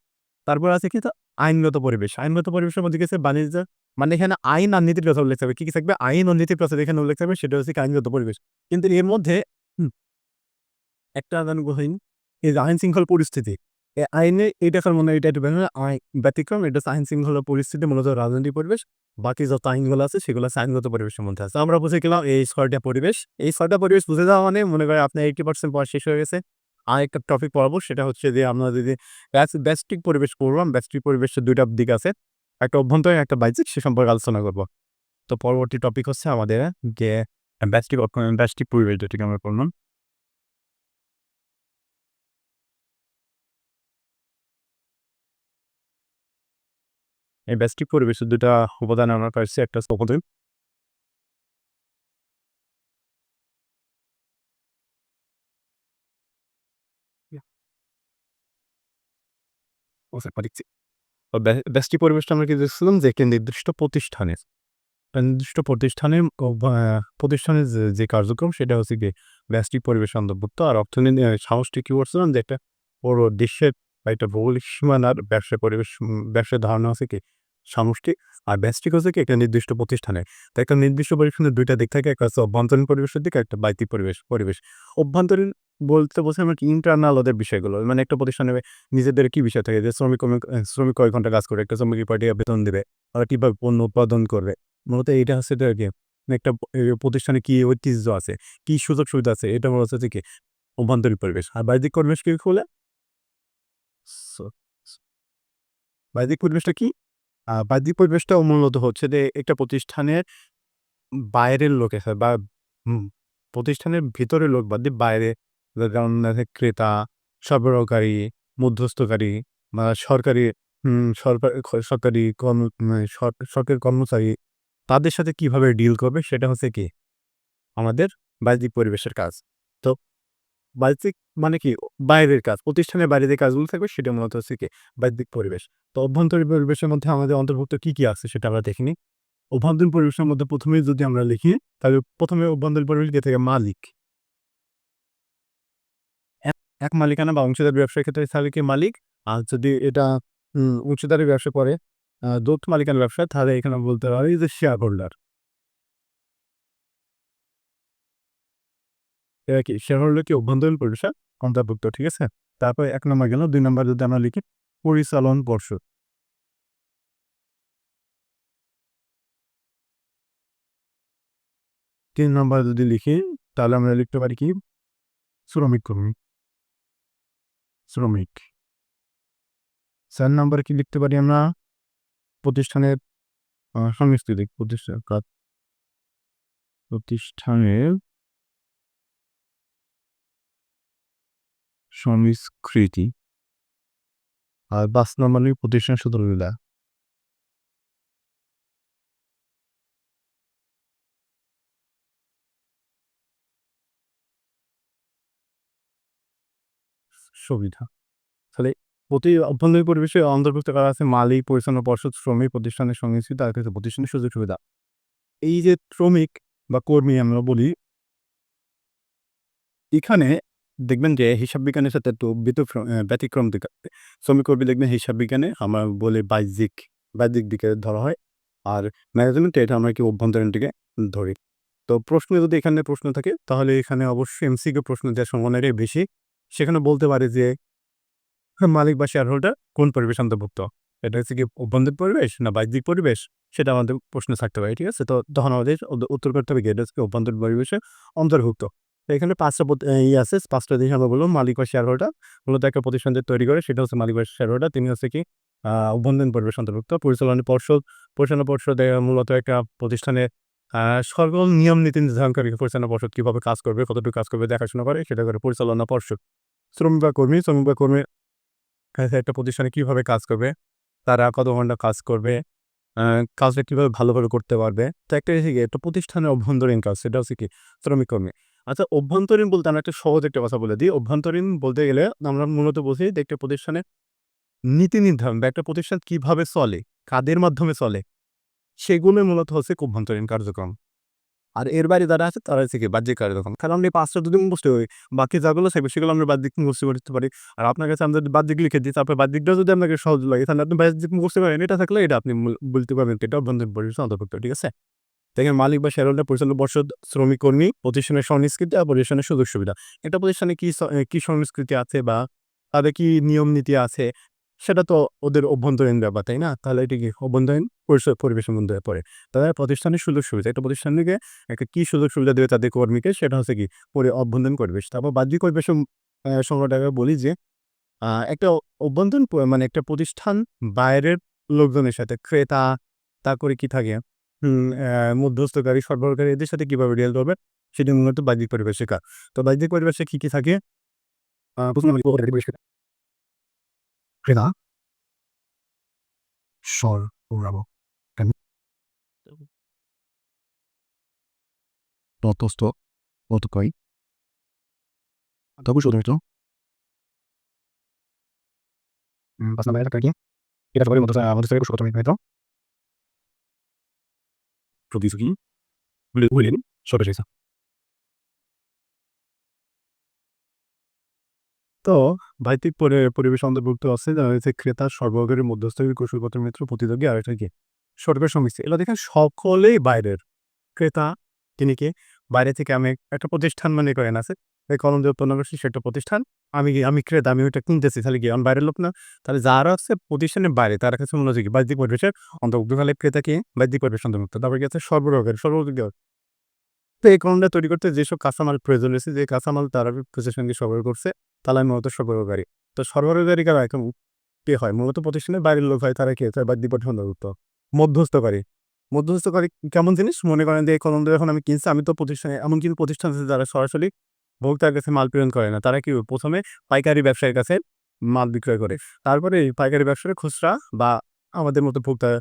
তারপর আছে কি তো আইনগত পরিবেশ। আইনগত পরিবেশের মধ্যে গেছে বাণিজ্য মানে এখানে আইন আর নীতির কথা উল্লেখ থাকবে। কি কি থাকবে? আইন ও নীতির কথা এখানে উল্লেখ থাকবে, সেটা হচ্ছে আইনগত পরিবেশ। কিন্তু এর মধ্যে একটা আদান গ্রহীন এই আইন শৃঙ্খল পরিস্থিতি। আইনে এই দেখার মনে হয় এটা একটু আইন ব্যতিক্রম, এটা আইন শৃঙ্খলা পরিস্থিতি মূলত রাজনৈতিক পরিবেশ, বাকি যত আইনগুলো আছে সেগুলো আইনগত পরিবেশের মধ্যে আছে। আমরা বুঝে গেলাম এই ছয়টা পরিবেশ, এই ছয়টা পরিবেশ বুঝে যাওয়া মানে মনে করেন আপনার এইটি পার্সেন্ট পড়া শেষ হয়ে গেছে। আর একটা টপিক পড়াবো, সেটা হচ্ছে যে আমরা যদি ব্যাস্টিক পরিবেশ করলাম ব্যাস্টিক পরিবেশের দুইটা দিক আছে, একটা অভ্যন্তরীণ, একটা বাহ্যিক সে সম্পর্কে আলোচনা করব। তো পরবর্তী টপিক হচ্ছে আমাদের যে ব্যাস্টিক ব্যাস্টিক পরিবেশ যেটাকে আমরা করলাম এই ব্যাস্টিক পরিবেশের দুটা উপাদান আমরা পাইছি, একটা হচ্ছে উপদ্বীপ পরিবেশটা আমরা কি দেখছিলাম যে একটি নির্দিষ্ট প্রতিষ্ঠানে নির্দিষ্ট প্রতিষ্ঠানের প্রতিষ্ঠানের যে কার্যক্রম সেটা হচ্ছে গিয়ে ব্যষ্টিক পরিবেশ অন্তর্ভুক্ত। আর অর্থনীতি সামষ্টিক কি বলছিলাম যে একটা পুরো দেশের বা একটা ভৌগোলিক সীমানার ব্যবসা পরিবেশ, উম, ব্যবসার ধারণা আছে কি সামষ্টিক। আর ব্যষ্টিক হচ্ছে কি একটা নির্দিষ্ট প্রতিষ্ঠানের। তো একটা নির্দিষ্ট পরিবেশনের দুইটা দিক থাকে। একটা হচ্ছে অভ্যন্তরীণ পরিবেশের দিক, একটা বাহ্যিক পরিবেশ পরিবেশ। অভ্যন্তরীণ বলতে বোঝায় আমরা ইন্টারনাল ওদের বিষয়গুলো। মানে একটা প্রতিষ্ঠানে নিজেদের কি বিষয় থাকে যে শ্রমিক শ্রমিক কয় ঘণ্টা কাজ করে, একটা শ্রমিক পার্টি বেতন দেবে ওরা কীভাবে পণ্য উৎপাদন করবে। মূলত এইটা হচ্ছে যে কি একটা প্রতিষ্ঠানে কি ঐতিহ্য আছে, কি সুযোগ সুবিধা আছে এটা মনে হচ্ছে কি অভ্যন্তরীণ পরিবেশ। আর বাহ্যিক পরিবেশ কি খোলে বাহ্যিক পরিবেশটা কি? বাহ্যিক পরিবেশটাও মূলত হচ্ছে যে একটা প্রতিষ্ঠানের বাইরের লোক এসে বা প্রতিষ্ঠানের ভিতরের লোক বাদ দিয়ে বাইরে আছে ক্রেতা, সরবরাহকারী, মধ্যস্থকারী বা সরকারি সরকার সরকারি মানে সরকারি কর্মচারী তাদের সাথে কীভাবে ডিল করবে সেটা হচ্ছে কি আমাদের বাহ্যিক পরিবেশের কাজ। তো বাহ্যিক মানে কি বাইরের কাজ। প্রতিষ্ঠানের বাইরে যে কাজগুলো থাকবে সেটা মূলত হচ্ছে কি বাহ্যিক পরিবেশ। তো অভ্যন্তরীণ পরিবেশের মধ্যে আমাদের অন্তর্ভুক্ত কি, কি আছে সেটা আমরা দেখিনি অভ্যন্তরীণ পরিবেশের মধ্যে ১ম এই যদি আমরা লিখি তাহলে প্রথমে অভ্যন্তরীণ পরিবেশ দিয়ে থাকে মালিক। এক মালিকানা বা অংশীদার ব্যবসার ক্ষেত্রে তাহলে কি মালিক। আর যদি এটা অংশীদারি ব্যবসা করে যৌথ মালিকানার ব্যবসা তাহলে এখানে বলতে পারি যে শেয়ার হোল্ডার। এরা কি শেয়ার হোল্ডার কি অভ্যন্তরীণ পরিবেশে অন্তর্ভুক্ত। ঠিক আছে? তারপর এক নম্বর গেল। দুই নম্বর যদি আমরা লিখি পরিচালন পর্ষদ। তিন নম্বর যদি লিখি, তাহলে আমরা লিখতে পারি কি শ্রমিক কর্মী। শ্রমিক। চার নম্বরে কি লিখতে পারি আমরা? প্রতিষ্ঠানের সংস্কৃতি প্রতিষ্ঠা প্রতিষ্ঠানের সংস্কৃতি। আর ৫ নম্বর লিখি প্রতিষ্ঠানের সুযোগ-সুবিধা। তাহলে প্রতি অভ্যন্তরীণ পরিবেশে অন্তর্ভুক্ত করা আছে মালিক, পরিচালনা পর্ষদ, শ্রমিক, প্রতিষ্ঠানের সংস্কৃতি আর হচ্ছে প্রতিষ্ঠানের সুযোগ সুবিধা। এই যে শ্রমিক বা কর্মী আমরা বলি এখানে দেখবেন যে হিসাব বিজ্ঞানের সাথে একটু বিতক্রম ব্যতিক্রম দিকে শ্রমিক কর্মী দেখবেন হিসাব বিজ্ঞানে আমরা বলি বাহ্যিক, বাহ্যিক দিকে ধরা হয়। আর ম্যানেজমেন্টে এটা আমরা কি অভ্যন্তরীণ দিকে ধরি। তো প্রশ্ন যদি এখানে প্রশ্ন থাকে তাহলে এখানে অবশ্যই এমসিকিউ প্রশ্ন দেওয়ার সম্ভাবনাটাই বেশি। সেখানে বলতে পারে যে মালিক বা শেয়ার হোল্ডার কোন পরিবেশ অন্তর্ভুক্ত। এটা হচ্ছে কি অভ্যন্তরীণ পরিবেশ না বাহ্যিক পরিবেশ সেটা আমাদের প্রশ্ন থাকতে পারে। ঠিক আছে? তো তখন আমাদের উত্তর করতে হবে কি এটা হচ্ছে অভ্যন্তরীণ পরিবেশে অন্তর্ভুক্ত। তো এখানে ৫ টা পদ ই আছে ৫ টা জিনিস আমরা বললাম মালিক বা শেয়ার হোল্ডার মূলত একটা প্রতিষ্ঠান যে তৈরি করে সেটা হচ্ছে মালিক বা শেয়ার হোল্ডার তিনি হচ্ছে কি অভ্যন্তরীণ পরিবেশ অন্তর্ভুক্ত। পরিচালনা পর্ষদ, পরিচালনা পর্ষদে মূলত একটা প্রতিষ্ঠানের আ সকল নিয়ম নীতি নির্ধারণকারী পরিচালনা পর্ষদ কীভাবে কাজ করবে, কতটুকু কাজ করবে দেখাশোনা করে সেটা করে পরিচালনা পর্ষদ। শ্রমিক বা কর্মী, শ্রমিক বা কর্মী একটা প্রতিষ্ঠানে কীভাবে কাজ করবে, তারা কত ঘণ্টা কাজ করবে, কাজটা কীভাবে ভালোভাবে করতে পারবে। তো একটা হচ্ছে কি একটা প্রতিষ্ঠানের অভ্যন্তরীণ কাজ সেটা হচ্ছে কি শ্রমিক কর্মী। আচ্ছা অভ্যন্তরীণ বলতে আমরা একটা সহজ একটা কথা বলে দিই। অভ্যন্তরীণ বলতে গেলে আমরা মূলত বুঝি যে একটা প্রতিষ্ঠানের নীতি নির্ধারণ বা একটা প্রতিষ্ঠান কীভাবে চলে, কাদের মাধ্যমে চলে সেগুলোই মূলত হচ্ছে অভ্যন্তরীণ কার্যক্রম। আর এর বাইরে যারা আছে তারা হচ্ছে কি বাহ্যিক কার্যক্রম। কারণ আমরা এই ৫ টা যদি মুখস্থ করি বাকি যাগুলো থাকবে সেগুলো আমরা বাহ্যিক মুখস্থ করতে পারি। আর আপনার কাছে আমরা যদি বাহ্যিক লিখে দিই তারপর বাহ্যিকটাও যদি আপনাকে সহজ লাগে তাহলে আপনি বাহ্যিক মুখস্থ করেন এটা থাকলে এটা আপনি বলতে পারবেন এটা অভ্যন্তরীণ পরিবেশে অন্তর্ভুক্ত। ঠিক আছে? দেখেন মালিক বা শেয়ার হোল্ডার, পরিচালনা পর্ষদ, শ্রমিক কর্মী, প্রতিষ্ঠানের সংস্কৃতি আর প্রতিষ্ঠানের সুযোগ সুবিধা। একটা প্রতিষ্ঠানে কি কি সংস্কৃতি আছে বা তাদের কি নিয়ম নীতি আছে সেটা তো ওদের অভ্যন্তরীণ ব্যাপার, তাই না? তাহলে এটা অভ্যন্তরীণ পরিস পরিবেশের মধ্যে পড়ে। তাদের প্রতিষ্ঠানের সুযোগ সুবিধা। একটা প্রতিষ্ঠান থেকে একটা কি সুযোগ সুবিধা দেবে তাদের কর্মীকে সেটা হচ্ছে কি পরি অভ্যন্তরীণ পরিবেশ। তারপর বাহ্যিক পরিবেশ সংজ্ঞাটাকে বলি যে একটা অভ্যন্তরীণ মানে একটা প্রতিষ্ঠান বাইরের লোকজনের সাথে ক্রেতা, তারপরে কি থাকে মধ্যস্থকারী, সরবরাহকারী এদের সাথে কীভাবে ডিল করবে সেটি মূলত বাহ্যিক পরিবেশের কাজ। তো বাহ্যিক পরিবেশে কী কী থাকে? আ ১ম এ ক্রেতা। সরবরাহ। তথস্থ অতকয় তবে শুধুমাত্র উম ৫ নম্বরে কি? এটা সবাই মধ্যস্থ মধ্যস্থকারী পক্ষ প্রতিযোগী হলেন সর্বশেষ তো ভাইতিক পরে পরিবেশ অন্তর্ভুক্ত আছে হচ্ছে ক্রেতা সর্বগের মধ্যস্থকারী কৌশলগত মিত্র প্রতিযোগী আর এটা কি? সর্বের সমিতি এগুলো দেখেন, সকলেই বাইরের ক্রেতা তিনি কি? বাইরে থেকে আমি একটা প্রতিষ্ঠান মনে করেন আছে এই কলম দিয়ে উৎপন্ন করছি, সেটা প্রতিষ্ঠান। আমি আমি ক্রেতা আমি ওইটা কিনতেছি, তাহলে আমি বাইরের লোক না। তাহলে যারা আছে প্রতিষ্ঠানের বাইরে, তার কাছে মনে হচ্ছে কি? বাহ্যিক পরিবেশের অন্তর্ভুক্ত তাহলে ক্রেতা কি বাহ্যিক পরিবেশ অন্তর্ভুক্ত। তারপরে আছে সর্বরোগের সর্বরোগের তো এই কলমটা তৈরি করতে যেসব কাঁচামাল প্রয়োজন রয়েছে, যে কাঁচামাল তারা প্রতিষ্ঠানকে সরবরাহ করছে, তাহলে আমি মূলত সরবরাহকারী। তো সরবরাহকারী কারা এখন কে হয়? মূলত প্রতিষ্ঠানের বাইরের লোক হয়, তারা কে? তার বাহ্যিক পরিবেশ অন্তর্ভুক্ত। মধ্যস্থকারী। মধ্যস্থকারী কেমন জিনিস? মনে করেন যে এই কলম দিয়ে এখন আমি কিনছি, আমি তো প্রতিষ্ঠানে এমন কিছু প্রতিষ্ঠান আছে যারা সরাসরি ভোক্তার কাছে মাল প্রেরণ করে না। তারা কি প্রথমে পাইকারি ব্যবসায়ীর কাছে মাল বিক্রয় করে। তারপরে এই পাইকারি ব্যবসায়ী খুচরা বা আমাদের মতো ভোক্তা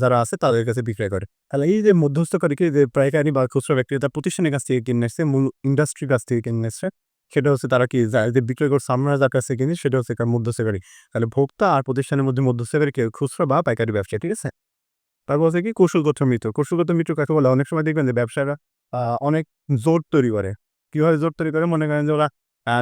যারা আছে, তাদের কাছে বিক্রয় করে। তাহলে এই যে মধ্যস্থকারীকে যে পাইকারি বা খুচরা ব্যক্তি, তার প্রতিষ্ঠানের কাছ থেকে কিনে এসছে মূল ইন্ডাস্ট্রির কাছ থেকে কিনে এসছে সেটা হচ্ছে তারা কি যা- বিক্রয় করছে, আমরা যার কাছে কিনি, সেটা হচ্ছে কার মধ্যস্থকারী। তাহলে ভোক্তা আর প্রতিষ্ঠানের মধ্যে মধ্যস্থকারী কে খুচরা বা পাইকারি ব্যবসা ঠিক আছে? তারপর হচ্ছে কি, কৌশলগত মিত্র। কৌশলগত মিত্র কাকে বলে? অনেক সময় দেখবেন যে ব্যবসায়ীরা অনেক জোট তৈরি করে। কীভাবে জোর তৈরি করে? মনে করেন যে ওরা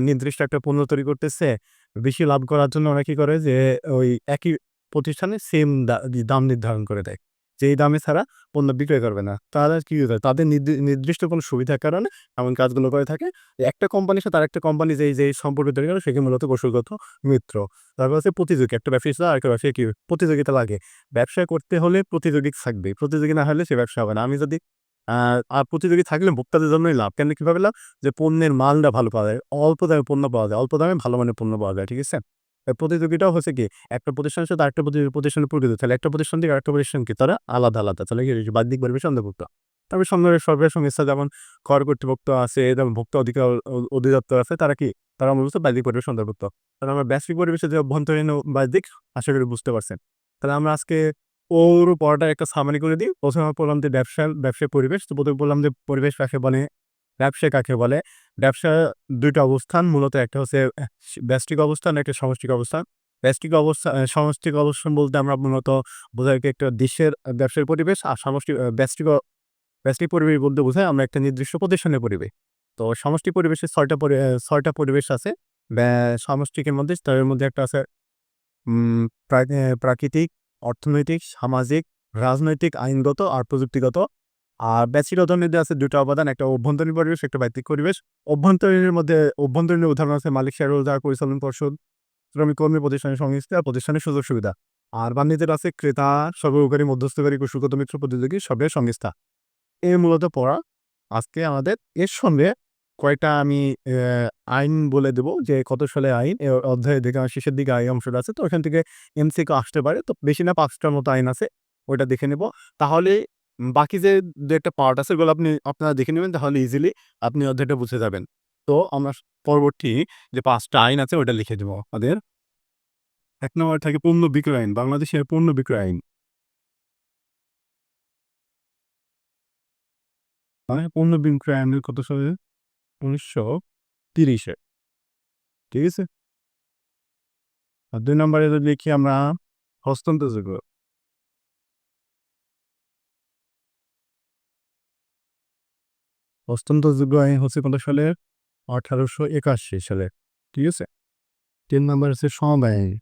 নির্দিষ্ট একটা পণ্য তৈরি করতেছে। বেশি লাভ করার জন্য ওরা কি করে যে, ওই একই প্রতিষ্ঠানে সেম দাম নির্ধারণ করে দেয়। যে এই দামে ছাড়া পণ্য বিক্রয় করবে না। তারা কি করে? তাদের নির্দি- নির্দিষ্ট কোনো সুবিধার কারণে এমন কাজগুলো করে থাকে। একটা কোম্পানির সাথে আরেকটা কোম্পানি যেই যে সম্পর্ক তৈরি করে সেকে মূলত কৌশলগত মিত্র। তারপর হচ্ছে প্রতিযোগী, একটা ব্যবসায়ী ছাড়া আরেকটা ব্যবসায়ী কি? প্রতিযোগিতা লাগে। ব্যবসা করতে হলে প্রতিযোগী থাকবে প্রতিযোগী না হলে সে ব্যবসা হবে না। আমি যদি আর প্রতিযোগী থাকলে ভোক্তাদের জন্যই লাভ। কেন কীভাবে লাভ? যে পণ্যের মালটা ভালো পাওয়া যায়, অল্প দামে পণ্য পাওয়া যায়, অল্প দামে ভালো মানের পণ্য পাওয়া যায়, ঠিক আছে? প্রতিযোগিতাও হচ্ছে কি, একটা প্রতিষ্ঠানের সাথে আরেকটা প্রতি- প্রতিষ্ঠানের প্রকৃতি তাহলে একটা প্রতিষ্ঠান থেকে আরেকটা প্রতিষ্ঠান কি? তারা আলাদা আলাদা, তাহলে বাহ্যিক পরিবেশ অন্তর্ভুক্ত তারপরে সরকারের সরকারি সংস্থা যেমন কর কর্তৃপক্ষ আছে, যেমন ভোক্তা অধিকার অধিদপ্তর আছে, তারা কি? তারা মূলত বাহ্যিক পরিবেশ অন্তর্ভুক্ত তাহলে আমরা বৈশ্বিক পরিবেশে যে অভ্যন্তরীণ বাহ্যিক, আশা করি বুঝতে পারছেন। তাহলে আমরা আজকে ওর পড়াটা একটা সামারি করে দিই। প্রথমে বললাম যে ব্যবসা ব্যবসায় পরিবেশ। তো প্রথমে বললাম যে পরিবেশ কাকে বলে? ব্যবসা কাকে বলে? ব্যবসা দুইটা অবস্থান। মূলত একটা হচ্ছে ব্যষ্টিক অবস্থান, একটা সমষ্টিক অবস্থান। ব্যষ্টিক অবস্থা সমষ্টিক অবস্থান বলতে আমরা মূলত বোঝাই একটা দেশের, ব্যবসার পরিবেশ আর সমষ্টিক ব্যষ্টিক ব্যষ্টিক পরিবেশ বলতে বোঝায় আমরা একটা নির্দিষ্ট প্রতিষ্ঠানের পরিবেশ। তো সমষ্টি পরিবেশে ছয়টা ছয়টা পরিবেশ আছে। সমষ্টিকের মধ্যে তাদের মধ্যে একটা আছে প্রাকৃতিক অর্থনৈতিক, সামাজিক, রাজনৈতিক, আইনগত আর প্রযুক্তিগত। আর ব্যক্তিগতের মধ্যে আছে দুটো উপাদান একটা অভ্যন্তরীণ পরিবেশ, একটা ব্যক্তিক পরিবেশ। অভ্যন্তরীণের মধ্যে অভ্যন্তরীণ উদাহরণ আছে মালিক শেয়ারহোল্ডার পরিচালন পর্ষদ, শ্রমিক কর্মী, প্রতিষ্ঠানের সংস্থা আর প্রতিষ্ঠানের সুযোগ সুবিধা। আর বাণিজ্যের আছে ক্রেতা সর্বকারী মধ্যস্থকারী কুশলগত মিত্র প্রতিযোগী সবের সংস্থা। এই মূলত পড়া। আজকে আমাদের এর সঙ্গে কয়টা আমি আইন বলে দেব যে, কত সালে আইন অধ্যায় দেখে আমার শেষের দিকে আইন অংশটা আছে। তো ওখান থেকে এমসিকে আসতে পারে। তো বেশি না পাঁচটার মতো আইন আছে, ওইটা দেখে নেব। তাহলে বাকি যে দু একটা পার্ট আছে, ওগুলো আপনি, আপনারা দেখে নেবেন, তাহলে ইজিলি আপনি অধ্যায়টা বুঝে যাবেন। তো আমরা পরবর্তী যে পাঁচটা আইন আছে ওটা লিখে দেবো আমাদের। এক নম্বর থাকে পণ্য বিক্রয় আইন, বাংলাদেশের পণ্য বিক্রয় আইন। মানে পণ্য বিক্রয় আইনের কত সালে? উনিশশো তিরিশে। ঠিক আছে? আর দুই নম্বরে যদি লিখি আমরা হস্তান্তরযোগ্য হস্তান্তরযোগ্য আইন হচ্ছে কত সালের? আঠারোশো একাশি সালে। ঠিক আছে? তিন নম্বর হচ্ছে সমবায়। আইন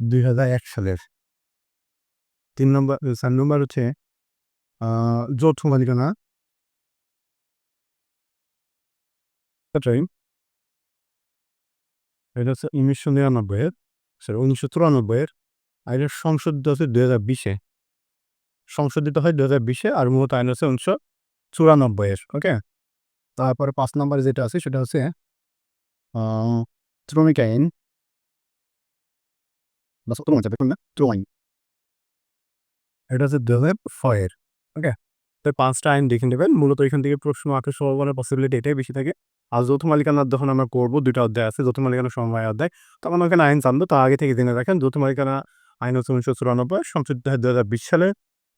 দুই হাজার এক সালের। তিন নম্বর, চার নম্বর হচ্ছে যৌথ মালিকানা। এটাই এটা হচ্ছে উনিশশো নিরানব্বইয়ের সরি উনিশশো চুরানব্বইয়ের আর এটা সংশোধিত দুই হাজার বিশে সংশোধিত হয় দুই হাজার বিশে আর মূলত আইন হচ্ছে উনিশশো চুরানব্বইয়ের ওকে তারপরে পাঁচ নম্বরে যেটা আছে, সেটা হচ্ছে শ্রমিক আইন। বা সত্তর মধ্যে দেখুন না এটা হচ্ছে দু হাজার ছয়ের ওকে তো পাঁচটা আইন দেখে নেবেন। মূলত এখান থেকে প্রশ্ন, আঁকার সম্ভাবনার পসিবিলিটি এটাই বেশি থাকে। আর যৌথ মালিকানার যখন আমরা করব, দুইটা অধ্যায় আছে, যৌথ মালিকানা সমবায় অধ্যায়। তখন ওখানে আইন জানব, তো আগে থেকে জেনে রাখেন। যৌথ মালিকানা আইন হচ্ছে উনিশশো চুরানব্বই হয় দু হাজার বিশ সালে।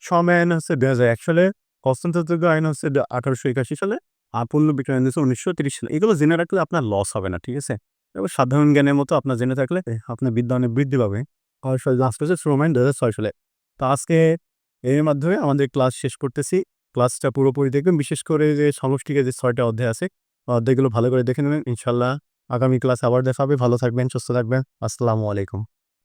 সময় আইন হচ্ছে দু হাজার এক সালে। হস্তান্তরযোগ্য আইন হচ্ছে আঠারোশো একাশি সালে। আর পণ্য বিক্রয় আইন হচ্ছে উনিশশো তিরিশ সালে। এগুলো জেনে রাখলে আপনার লস হবে না, ঠিক আছে? এবার সাধারণ জ্ঞানের মতো আপনার জেনে থাকলে, আপনার বিদ্যা অনেক বৃদ্ধি পাবে। লাস্ট হচ্ছে শ্রমায়ণ দু হাজার ছয় সালে। তো আজকে এর মাধ্যমে আমাদের ক্লাস শেষ করতেছি। ক্লাসটা পুরোপুরি দেখবেন। বিশেষ করে যে সমষ্টিকে যে ছয়টা অধ্যায় আছে অধ্যায়গুলো ভালো করে দেখে নেবেন। ইনশাল্লাহ আগামী ক্লাস আবার দেখাবে। ভালো থাকবেন, সুস্থ থাকবেন। আসসালামু আলাইকুম।